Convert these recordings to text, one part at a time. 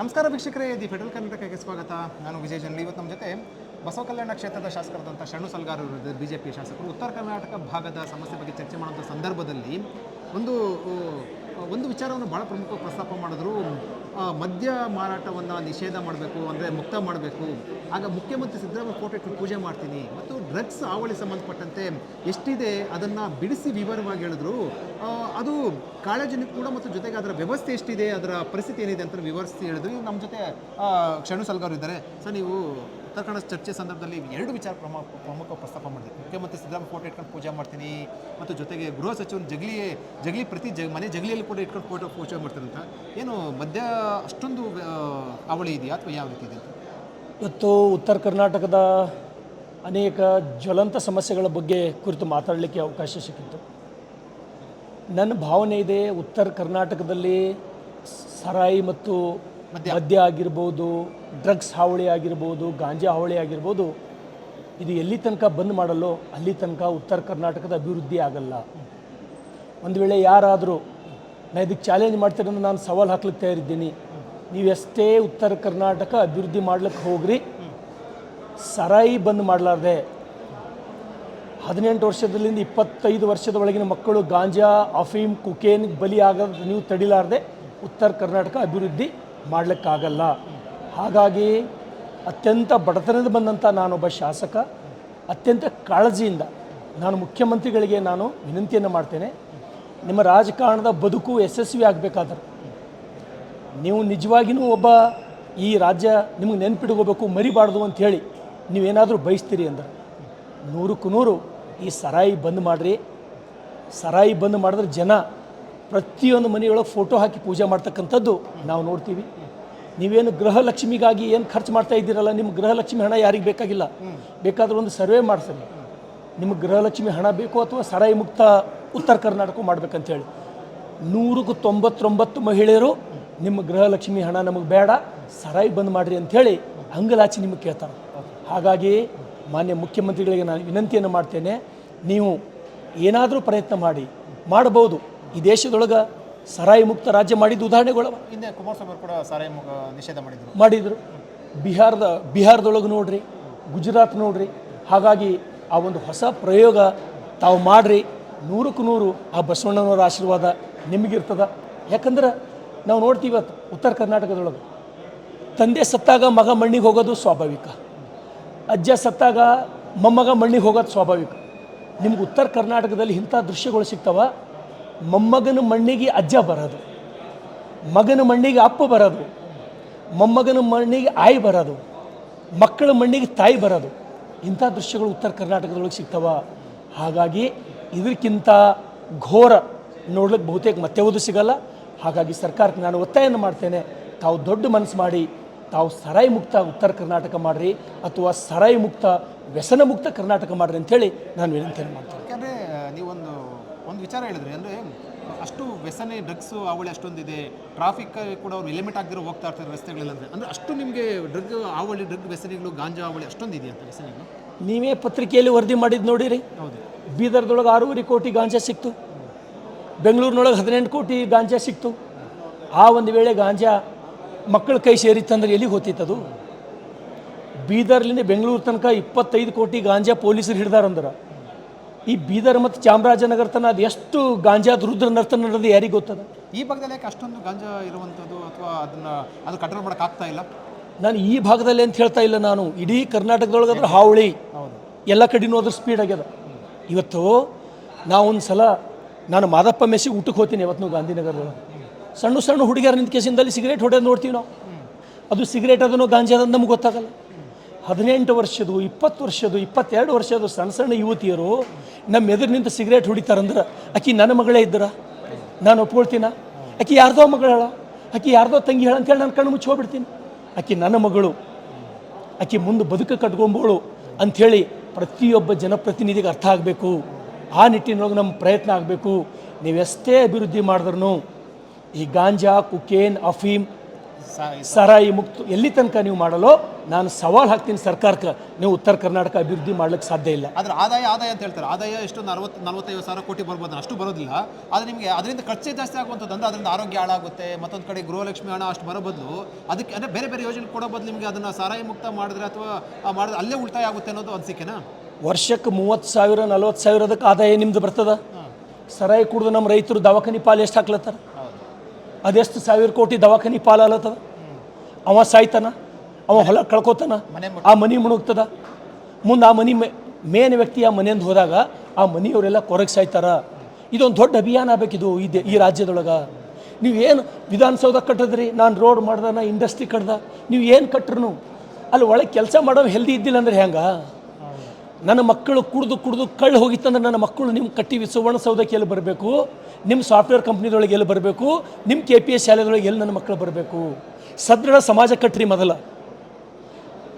ನಮಸ್ಕಾರ ವೀಕ್ಷಕರೇ, the federal ಕರ್ನಾಟಕಕ್ಕೆ ಸ್ವಾಗತ. ನಾನು ವಿಜಯ್ ಜನ್ಲಿ. ಇವತ್ತು ನಮ್ಮ ಜೊತೆ ಬಸವ ಕಲ್ಯಾಣ ಕ್ಷೇತ್ರದ ಶಾಸಕರಾದಂಥ ಶಣ್ಣು ಸಲ್ಗಾರ್ ಅವರು ಬಿ ಜೆ ಪಿ ಶಾಸಕರು. ಉತ್ತರ ಕರ್ನಾಟಕ ಭಾಗದ ಸಮಸ್ಯೆ ಬಗ್ಗೆ ಚರ್ಚೆ ಮಾಡುವಂಥ ಸಂದರ್ಭದಲ್ಲಿ ಒಂದು ಒಂದು ವಿಚಾರವನ್ನು ಭಾಳ ಪ್ರಮುಖ ಪ್ರಸ್ತಾಪ ಮಾಡಿದ್ರು. ಮದ್ಯ ಮಾರಾಟವನ್ನು ನಿಷೇಧ ಮಾಡಬೇಕು, ಅಂದರೆ ಮುಕ್ತ ಮಾಡಬೇಕು. ಆಗ ಮುಖ್ಯಮಂತ್ರಿ ಸಿದ್ದರಾಮಯ್ಯ ಫೋಟೋ ಪೂಜೆ ಮಾಡ್ತೀನಿ. ಮತ್ತು ಡ್ರಗ್ಸ್ ಹಾವಳಿ ಸಂಬಂಧಪಟ್ಟಂತೆ ಎಷ್ಟಿದೆ ಅದನ್ನು ಬಿಡಿಸಿ ವಿವರವಾಗಿ ಹೇಳಿದ್ರು. ಅದು ಕಾಳಜಿನೂ ಕೂಡ ಮತ್ತು ಜೊತೆಗೆ ಅದರ ವ್ಯವಸ್ಥೆ ಎಷ್ಟಿದೆ, ಅದರ ಪರಿಸ್ಥಿತಿ ಏನಿದೆ ಅಂತ ವಿವರಿಸಿ ಹೇಳಿದ್ರು. ನಮ್ಮ ಜೊತೆ ಕ್ಷಣು ಸಲ್ಗಾರ್ ಇದ್ದಾರೆ. ಸರ್, ನೀವು ಉತ್ತರ ಕನ್ನಡ ಚರ್ಚೆ ಸಂದರ್ಭದಲ್ಲಿ ಎರಡು ವಿಚಾರ ಪ್ರಮುಖ ಪ್ರಮುಖ ಪ್ರಸ್ತಾಪ ಮಾಡಿದೆ ಮುಖ್ಯಮಂತ್ರಿ ಸಿದ್ದರಾಮಯ್ಯ ಫೋಟೋ ಇಟ್ಕೊಂಡು ಪೂಜೆ ಮಾಡ್ತೀನಿ ಮತ್ತು ಜೊತೆಗೆ ಗೃಹ ಸಚಿವರು ಜಗಲಿ ಜಗಲಿ ಪ್ರತಿ ಜ ಮನೆ ಜಗಲಿಯಲ್ಲಿ ಕೂಡ ಇಟ್ಕೊಂಡು ಫೋಟೋ, ಪೂಜೆ ಅಂತ ಏನು ಮಧ್ಯ ಅಷ್ಟೊಂದು ಅವಳಿ ಇದೆಯಾ ಅಥವಾ ಯಾವ ರೀತಿ ಇದೆ ಇವತ್ತು ಉತ್ತರ ಕರ್ನಾಟಕದ ಅನೇಕ ಜ್ವಲಂತ ಸಮಸ್ಯೆಗಳ ಬಗ್ಗೆ ಕುರಿತು ಮಾತಾಡಲಿಕ್ಕೆ ಅವಕಾಶ ಸಿಕ್ಕಿತ್ತು. ನನ್ನ ಭಾವನೆ ಇದೆ, ಉತ್ತರ ಕರ್ನಾಟಕದಲ್ಲಿ ಸರಾಯಿ ಮತ್ತು ಮದ್ಯ. ಆಗಿರ್ಬೋದು ಡ್ರಗ್ಸ್ ಹಾವಳಿ ಆಗಿರ್ಬೋದು, ಗಾಂಜಾ ಹಾವಳಿ ಆಗಿರ್ಬೋದು, ಇದು ಎಲ್ಲಿ ತನಕ ಬಂದ್ ಮಾಡಲ್ಲೋ ಅಲ್ಲಿ ತನಕ ಉತ್ತರ ಕರ್ನಾಟಕದ ಅಭಿವೃದ್ಧಿ ಆಗಲ್ಲ. ಒಂದು ವೇಳೆ ಯಾರಾದರೂ, ನಾ ಇದಕ್ಕೆ ಚಾಲೆಂಜ್ ಅಂದ್ರೆ ನಾನು ಸವಾಲು ಹಾಕ್ಲಿಕ್ಕೆ ತಯಾರಿದ್ದೀನಿ. ನೀವು ಎಷ್ಟೇ ಉತ್ತರ ಕರ್ನಾಟಕ ಅಭಿವೃದ್ಧಿ ಮಾಡ್ಲಿಕ್ಕೆ ಹೋಗ್ರಿ. ಸರಾಯಿ ಬಂದ್ ಮಾಡಲಾರ್ದೆ. ಹದಿನೆಂಟು ವರ್ಷದಲ್ಲಿಂದ ಇಪ್ಪತ್ತೈದು ವರ್ಷದ ಒಳಗಿನ ಮಕ್ಕಳು ಗಾಂಜಾ, ಅಫೀಮ್, ಕುಕೇನ್ ಬಲಿ ಆಗೋದು ನೀವು ತಡಿಲಾರ್ದೆ ಉತ್ತರ ಕರ್ನಾಟಕ ಅಭಿವೃದ್ಧಿ ಮಾಡಲಿಕ್ಕಾಗಲ್ಲ. ಹಾಗಾಗಿ ಅತ್ಯಂತ ಬಡತನದ ಬಂದಂಥ ನಾನೊಬ್ಬ ಶಾಸಕ, ಅತ್ಯಂತ ಕಾಳಜಿಯಿಂದ ನಾನು ಮುಖ್ಯಮಂತ್ರಿಗಳಿಗೆ ನಾನು ವಿನಂತಿಯನ್ನು ಮಾಡ್ತೇನೆ. ನಿಮ್ಮ ರಾಜಕಾರಣದ ಬದುಕು ಯಶಸ್ವಿ ಆಗಬೇಕಾದ್ರೆ ನೀವು ನಿಜವಾಗಿಯೂ ಒಬ್ಬ ಈ ರಾಜ್ಯ ನಿಮಗೆ ನೆನ್ಪಿಡ್ಕೋಬೇಕು ಮರಿಬಾರ್ದು ಅಂತ ಹೇಳಿ ನೀವೇನಾದರೂ ಬಯಸ್ತೀರಿ ಅಂದ್ರೆ ನೂರಕ್ಕೂ ನೂರು ಈ ಸರಾಯಿ ಬಂದ್ ಮಾಡಿರಿ. ಸರಾಯಿ ಬಂದ್ ಮಾಡಿದ್ರೆ ಜನ ಪ್ರತಿಯೊಂದು ಮನೆಯೊಳಗೆ ಫೋಟೋ ಹಾಕಿ ಪೂಜೆ ಮಾಡ್ತಕ್ಕಂಥದ್ದು ನಾವು ನೋಡ್ತೀವಿ. ನೀವೇನು ಗೃಹಲಕ್ಷ್ಮಿಗಾಗಿ ಏನು ಖರ್ಚು ಮಾಡ್ತಾ ಇದ್ದೀರಲ್ಲ, ನಿಮ್ಮ ಗೃಹಲಕ್ಷ್ಮಿ ಹಣ ಯಾರಿಗೆ ಬೇಕಾಗಿಲ್ಲ? ಬೇಕಾದರೂ ಒಂದು ಸರ್ವೆ ಮಾಡಿಸಲಿ. ನಿಮ್ಮ ಗೃಹಲಕ್ಷ್ಮಿ ಹಣ ಬೇಕು ಅಥವಾ ಸರಾಯಿ ಮುಕ್ತ ಉತ್ತರ ಕರ್ನಾಟಕ ಮಾಡ್ಬೇಕಂತೇಳಿ. ನೂರಕ್ಕೂ ತೊಂಬತ್ತೊಂಬತ್ತು ಮಹಿಳೆಯರು ನಿಮ್ಮ ಗೃಹಲಕ್ಷ್ಮಿ ಹಣ ನಮಗೆ ಬೇಡ, ಸರಾಯಿ ಬಂದ್ ಮಾಡಿರಿ ಅಂಥೇಳಿ ಹಂಗಲಾಚಿ ನಿಮಗೆ ಕೇಳ್ತಾರೆ. ಹಾಗಾಗಿ ಮಾನ್ಯ ಮುಖ್ಯಮಂತ್ರಿಗಳಿಗೆ ನಾನು ವಿನಂತಿಯನ್ನು ಮಾಡ್ತೇನೆ, ನೀವು ಏನಾದರೂ ಪ್ರಯತ್ನ ಮಾಡಿ ಮಾಡಬಹುದು ಈ ದೇಶದೊಳಗೆ ಸರಾಯಿ ಮುಕ್ತ ರಾಜ್ಯ ಮಾಡಿದ ಉದಾಹರಣೆಗಳು ಹಿಂದೆ ಕುಮಾರಸ್ವಾಮಿ ಕೂಡ ಸರಾಯಿ ನಿಷೇಧ ಮಾಡಿದ್ರು. ಮಾಡಿದರು. ಬಿಹಾರದ ಬಿಹಾರದೊಳಗೆ ನೋಡ್ರಿ ಗುಜರಾತ್ ನೋಡ್ರಿ ಹಾಗಾಗಿ ಆ ಒಂದು ಹೊಸ ಪ್ರಯೋಗ ತಾವು ಮಾಡ್ರಿ ನೂರಕ್ಕೂ ನೂರು ಆ ಬಸವಣ್ಣನವರ ಆಶೀರ್ವಾದ ನಿಮಗಿರ್ತದ. ಯಾಕಂದ್ರೆ ನಾವು ನೋಡ್ತೀವಿ ಇವತ್ತು ಉತ್ತರ ಕರ್ನಾಟಕದೊಳಗೆ ತಂದೆ ಸತ್ತಾಗ ಮಗ ಮಣ್ಣಿಗೆ ಹೋಗೋದು ಸ್ವಾಭಾವಿಕ. ಅಜ್ಜ ಸತ್ತಾಗ ಮೊಮ್ಮಗ ಮಣ್ಣಿಗೆ ಹೋಗೋದು ಸ್ವಾಭಾವಿಕ. ನಿಮ್ಗೆ ಉತ್ತರ ಕರ್ನಾಟಕದಲ್ಲಿ ಇಂಥ ದೃಶ್ಯಗಳು ಸಿಗ್ತವ ಮೊಮ್ಮಗನ ಮಣ್ಣಿಗೆ ಅಜ್ಜ ಬರೋದು, ಮಗನ ಮಣ್ಣಿಗೆ ಅಪ್ಪ ಬರೋದು, ಮೊಮ್ಮಗನ ಮಣ್ಣಿಗೆ ಆಯಿ ಬರೋದು, ಮಕ್ಕಳ ಮಣ್ಣಿಗೆ ತಾಯಿ ಬರೋದು. ಇಂಥ ದೃಶ್ಯಗಳು ಉತ್ತರ ಕರ್ನಾಟಕದೊಳಗೆ ಸಿಗ್ತವ. ಹಾಗಾಗಿ ಇದಕ್ಕಿಂತ ಘೋರ ನೋಡ್ಲಿಕ್ಕೆ ಬಹುತೇಕ ಮತ್ತೆ ಓದು ಸಿಗಲ್ಲ. ಹಾಗಾಗಿ ಸರ್ಕಾರಕ್ಕೆ ನಾನು ಒತ್ತಾಯವನ್ನು ಮಾಡ್ತೇನೆ. ತಾವು ದೊಡ್ಡ ಮನಸ್ಸು ಮಾಡಿ, ತಾವು ಸರಾಯಿ ಮುಕ್ತ ಉತ್ತರ ಕರ್ನಾಟಕ ಮಾಡಿರಿ ಅಥವಾ ಸರಾಯಿ ಮುಕ್ತ, ವ್ಯಸನ ಮುಕ್ತ ಕರ್ನಾಟಕ ಮಾಡಿರಿ ಅಂತೇಳಿ ನಾನು ವಿನಂತಿಯನ್ನು ಮಾಡ್ತೇನೆ. ಯಾಕಂದರೆ ನೀವೊಂದು ಒಂದು ವಿಚಾರ ಹೇಳಿದ್ರೆ ಅಂದರೆ ಅಷ್ಟು ವ್ಯಸನೆ ಡ್ರಗ್ಸ್ ಅವಳಿ ಅಷ್ಟೊಂದಿದೆ. ಟ್ರಾಫಿಕ್ ಕೂಡ ಅವ್ರು ಎಲಿಮೆಂಟ್ ಆಗದಿರೋ ಹೋಗ್ತಾ ಇರ್ತಾರೆ ರಸ್ತೆಗಳಲ್ಲಿ ಅಂದರೆ. ಅಂದರೆ ಅಷ್ಟು ನಿಮಗೆ ಡ್ರಗ್ ಆವಳಿ ಡ್ರಗ್ ವ್ಯಸನಿಗಳು ಗಾಂಜಾ ಅವಳಿ ಅಷ್ಟೊಂದಿದೆ ಇದೆಯಂತ ವ್ಯಸನಿಗಳು? ನೀವೇ ಪತ್ರಿಕೆಯಲ್ಲಿ ವರದಿ ಮಾಡಿದ್ದು ನೋಡಿರಿ. ಹೌದು. ಬೀದರ್ದೊಳಗೆ ಆರೂವರೆ ಕೋಟಿ ಗಾಂಜಾ ಸಿಕ್ತು. ಬೆಂಗಳೂರಿನೊಳಗೆ ಹದಿನೆಂಟು ಕೋಟಿ ಗಾಂಜಾ ಸಿಕ್ತು. ಆ ಒಂದು ವೇಳೆ ಗಾಂಜಾ ಮಕ್ಕಳ ಕೈ ಸೇರಿತ್ತಂದ್ರೆ ಎಲ್ಲಿಗೆ ಹೋತಿತ್ತದು? ಬೀದರ್ಲಿಂದ ಬೆಂಗಳೂರು ತನಕ ಇಪ್ಪತ್ತೈದು ಕೋಟಿ ಗಾಂಜಾ ಪೊಲೀಸರು ಹಿಡ್ದಾರಂದ್ರೆ ಈ ಬೀದರ್ ಮತ್ತು ಚಾಮರಾಜನಗರ ತನ ಅದು ಎಷ್ಟು ಗಾಂಜಾದ ರುದ್ರ ನರ್ತನ ಅನ್ನೋದು ಯಾರಿಗೆ ಗೊತ್ತದ? ಈ ಭಾಗದಲ್ಲಿ ಯಾಕೆ ಅಷ್ಟೊಂದು ಗಾಂಜಾ ಇರುವಂಥದ್ದು ಅಥವಾ ಅದನ್ನ ಅದು ಕಂಟ್ರೋಲ್ ಮಾಡೋಕ್ಕಾಗ್ತಾ ಇಲ್ಲ? ನಾನು ಈ ಭಾಗದಲ್ಲಿ ಅಂತ ಹೇಳ್ತಾ ಇಲ್ಲ ನಾನು. ಇಡೀ ಕರ್ನಾಟಕದೊಳಗೆ ಅದ್ರ ಹಾವಳಿ ಎಲ್ಲ ಕಡೆನೂ ಅದ್ರ ಸ್ಪೀಡ್ ಆಗ್ಯದ. ಇವತ್ತು ನಾವು ಒಂದು ಸಲ ನಾನು ಮಾದಪ್ಪ ಮೆಸ್ಸಿಗೆ ಊಟಕ್ಕೆ ಹೋಗ್ತೀನಿ ಇವತ್ತು ಗಾಂಧಿನಗರದೊಳಗೆ. ಸಣ್ಣ ಸಣ್ಣ ಹುಡುಗಿಯರ ನಿಂತ ಕೇಸಿಂದಲ್ಲಿ ಸಿಗರೇಟ್ ಹೊಡೆಯೋದು ನೋಡ್ತೀವಿ ನಾವು. ಅದು ಸಿಗರೇಟ್ ಅದನ್ನು ಗಾಂಜಾ ಅದನ್ನು ನಮ್ಗೆ ಗೊತ್ತಾಗಲ್ಲ. ಹದಿನೆಂಟು ವರ್ಷದ್ದು, ಇಪ್ಪತ್ತು ವರ್ಷದ್ದು, ಇಪ್ಪತ್ತೆರಡು ವರ್ಷದ್ದು ಸಣ್ಣ ಸಣ್ಣ ಯುವತಿಯರು ನಮ್ಮ ಎದುರು ನಿಂತು ಸಿಗರೇಟ್ ಹೊಡಿತಾರಂದ್ರೆ ಆಕಿ ನನ್ನ ಮಗಳೇ ಇದ್ದರ ನಾನು ಒಪ್ಕೊಳ್ತೀನ? ಆಕಿ ಯಾರ್ದೋ ಮಗಳ ಆಕಿ ಯಾರ್ದೋ ತಂಗಿ ಹೇಳ ಅಂತೇಳಿ ನಾನು ಕಣ್ಣು ಮುಚ್ಚಿ ಹೋಗ್ಬಿಡ್ತೀನಿ. ಆಕಿ ನನ್ನ ಮಗಳು ಆಕಿ ಮುಂದೆ ಬದುಕು ಕಟ್ಕೊಂಬೋಳು ಅಂಥೇಳಿ ಪ್ರತಿಯೊಬ್ಬ ಜನಪ್ರತಿನಿಧಿಗೆ ಅರ್ಥ ಆಗಬೇಕು. ಆ ನಿಟ್ಟಿನೊಳಗೆ ನಮ್ಮ ಪ್ರಯತ್ನ ಆಗಬೇಕು. ನೀವೆಷ್ಟೇ ಅಭಿವೃದ್ಧಿ ಮಾಡಿದ್ರೂ ಈ ಗಾಂಜಾ, ಕುಕೇನ್, ಅಫೀಮ್ ಸಾರಾಯಿ ಮುಕ್ತ ಎಲ್ಲಿ ತನಕ ನೀವು ಮಾಡಲು ನಾನು ಸವಾಲು ಹಾಕ್ತೀನಿ ಸರ್ಕಾರಕ್ಕೆ. ನೀವು ಉತ್ತರ ಕರ್ನಾಟಕ ಅಭಿವೃದ್ಧಿ ಮಾಡ್ಲಿಕ್ಕೆ ಸಾಧ್ಯ ಇಲ್ಲ. ಆದ್ರೆ ಆದಾಯ ಆದಾಯ ಅಂತ ಹೇಳ್ತಾರೆ. ಆದಾಯ ಎಷ್ಟು ನಲವತ್ತು ನಲವತ್ತೈದು ಸಾವಿರ ಕೋಟಿ ಬರ್ಬೋದು. ಅಷ್ಟು ಬರೋದಿಲ್ಲ. ಆದರೆ ನಿಮಗೆ ಅದರಿಂದ ಖರ್ಚೇ ಜಾಸ್ತಿ ಆಗುವಂಥದ್ದು ಅಂದ್ರೆ ಅದರಿಂದ ಆರೋಗ್ಯ ಹಾಳಾಗುತ್ತೆ ಮತ್ತೊಂದು ಕಡೆ ಗೃಹಲಕ್ಷ್ಮಿ ಹಣ ಅಷ್ಟು ಬರೋ ಬದಲು. ಅದಕ್ಕೆ ಅಂದರೆ ಬೇರೆ ಬೇರೆ ಯೋಜನೆ ಕೊಡೋ ಬದಲು ನಿಮಗೆ ಅದನ್ನು ಸಾರಾಯಿ ಮುಕ್ತ ಮಾಡಿದ್ರೆ ಅಥವಾ ಮಾಡಿದ್ರೆ ಅಲ್ಲೇ ಉಳಿತಾಯ ಆಗುತ್ತೆ ಅನ್ನೋದು ಅನಿಸಿಕೆನಾ? ವರ್ಷಕ್ಕೆ ಮೂವತ್ತು ಸಾವಿರ ನಲ್ವತ್ತು ಸಾವಿರದಕ್ಕೆ ಆದಾಯ ನಿಮ್ದು ಬರ್ತದ? ಸರಾಯಿ ಕುಡಿದು ನಮ್ಮ ರೈತರು ದವಾಖಾನಿ ಪಾಲು ಎಷ್ಟು ಹಾಕ್ಲತ್ತಾರ? ಅದೆಷ್ಟು ಸಾವಿರ ಕೋಟಿ ದವಾಖಾನಿ ಪಾಲಾಲತ್ತದ ಅವ ಸಾಯ್ತಾನ ಅವ ಹೊಲ ಕಳ್ಕೊತಾನ ಆ ಮನಿ ಮುಣುಗ್ತದ. ಮುಂದೆ ಆ ಮನಿ ಮೇನ್ ವ್ಯಕ್ತಿ ಆ ಮನೆಯಿಂದ ಹೋದಾಗ ಆ ಮನೆಯವರೆಲ್ಲ ಕೊರಗೆ ಸಾಯ್ತಾರ. ಇದೊಂದು ದೊಡ್ಡ ಅಭಿಯಾನ ಆಗಬೇಕಿದು ಇದೆ ಈ ರಾಜ್ಯದೊಳಗೆ. ನೀವು ಏನು ವಿಧಾನಸೌಧ ಕಟ್ಟದ್ರಿ ನಾನು ರೋಡ್ ಮಾಡ್ದೆ ನಾ ಇಂಡಸ್ಟ್ರಿ ಕಟ್ದ ನೀವು ಏನು ಕಟ್ಟ್ರು ಅಲ್ಲಿ ಒಳಗೆ ಕೆಲಸ ಮಾಡೋ ಹೆಲ್ದಿ ಇದ್ದಿಲ್ಲ ಅಂದ್ರೆ ಹೆಂಗ? ನನ್ನ ಮಕ್ಕಳು ಕುಡಿದು ಕುಡಿದು ಕಳ್ಳು ಹೋಗಿತ್ತಂದ್ರೆ ನನ್ನ ಮಕ್ಕಳು ನಿಮ್ಮ ಕಟ್ಟಿ ಸುವರ್ಣಸೌಧಕ್ಕೆ ಎಲ್ಲಿ ಬರಬೇಕು, ನಿಮ್ಮ ಸಾಫ್ಟ್ವೇರ್ ಕಂಪ್ನಿದೊಳಗೆ ಎಲ್ಲಿ ಬರಬೇಕು, ನಿಮ್ಮ ಕೆ ಪಿ ಎಸ್ ಶಾಲೆದೊಳಗೆ ಎಲ್ಲಿ ನನ್ನ ಮಕ್ಕಳು ಬರಬೇಕು? ಸದೃಢ ಸಮಾಜ ಕಟ್ಟ್ರಿ ಮೊದಲ.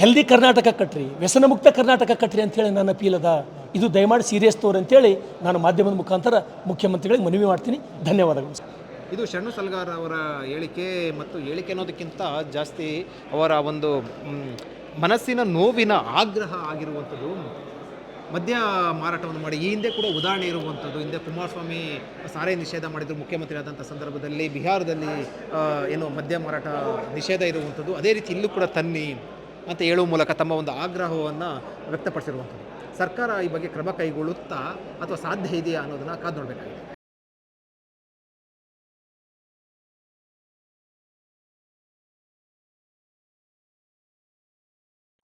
ಹೆಲ್ದಿ ಕರ್ನಾಟಕ ಕಟ್ರಿ ವ್ಯಸನ ಮುಕ್ತ ಕರ್ನಾಟಕ ಕಟ್ರಿ ಅಂತೇಳಿ ನನ್ನ ಅಪೀಲ್ ಅದ. ಇದು ದಯಮಾಡಿ ಸೀರಿಯಸ್ ತೋರ್ ಅಂತೇಳಿ ನಾನು ಮಾಧ್ಯಮದ ಮುಖಾಂತರ ಮುಖ್ಯಮಂತ್ರಿಗಳಿಗೆ ಮನವಿ ಮಾಡ್ತೀನಿ. ಧನ್ಯವಾದಗಳು ಇದು ಶರಣು ಸಲ್ಗಾರ್ ಅವರ ಹೇಳಿಕೆ ಮತ್ತು ಹೇಳಿಕೆ ಅನ್ನೋದಕ್ಕಿಂತ ಜಾಸ್ತಿ ಅವರ ಒಂದು ಮನಸ್ಸಿನ ನೋವಿನ ಆಗ್ರಹ ಆಗಿರುವಂಥದ್ದು. ಮದ್ಯ ಮಾರಾಟವನ್ನು ಮಾಡಿ, ಈ ಹಿಂದೆ ಕೂಡ ಉದಾಹರಣೆ ಇರುವಂಥದ್ದು. ಹಿಂದೆ ಕುಮಾರಸ್ವಾಮಿ ಸಾರೆ ನಿಷೇಧ ಮಾಡಿದ್ರು ಮುಖ್ಯಮಂತ್ರಿ ಆದಂಥ ಸಂದರ್ಭದಲ್ಲಿ ಬಿಹಾರದಲ್ಲಿ ಏನು ಮದ್ಯ ಮಾರಾಟ ನಿಷೇಧ ಇರುವಂಥದ್ದು. ಅದೇ ರೀತಿ ಇಲ್ಲೂ ಕೂಡ ತನ್ನಿ ಅಂತ ಹೇಳುವ ಮೂಲಕ ತಮ್ಮ ಒಂದು ಆಗ್ರಹವನ್ನು ವ್ಯಕ್ತಪಡಿಸಿರುವಂಥದ್ದು. ಸರ್ಕಾರ ಈ ಬಗ್ಗೆ ಕ್ರಮ ಕೈಗೊಳ್ಳುತ್ತಾ ಅಥವಾ ಸಾಧ್ಯ ಇದೆಯಾ ಅನ್ನೋದನ್ನು ಕಾದು ನೋಡಬೇಕಾಗಿದೆ.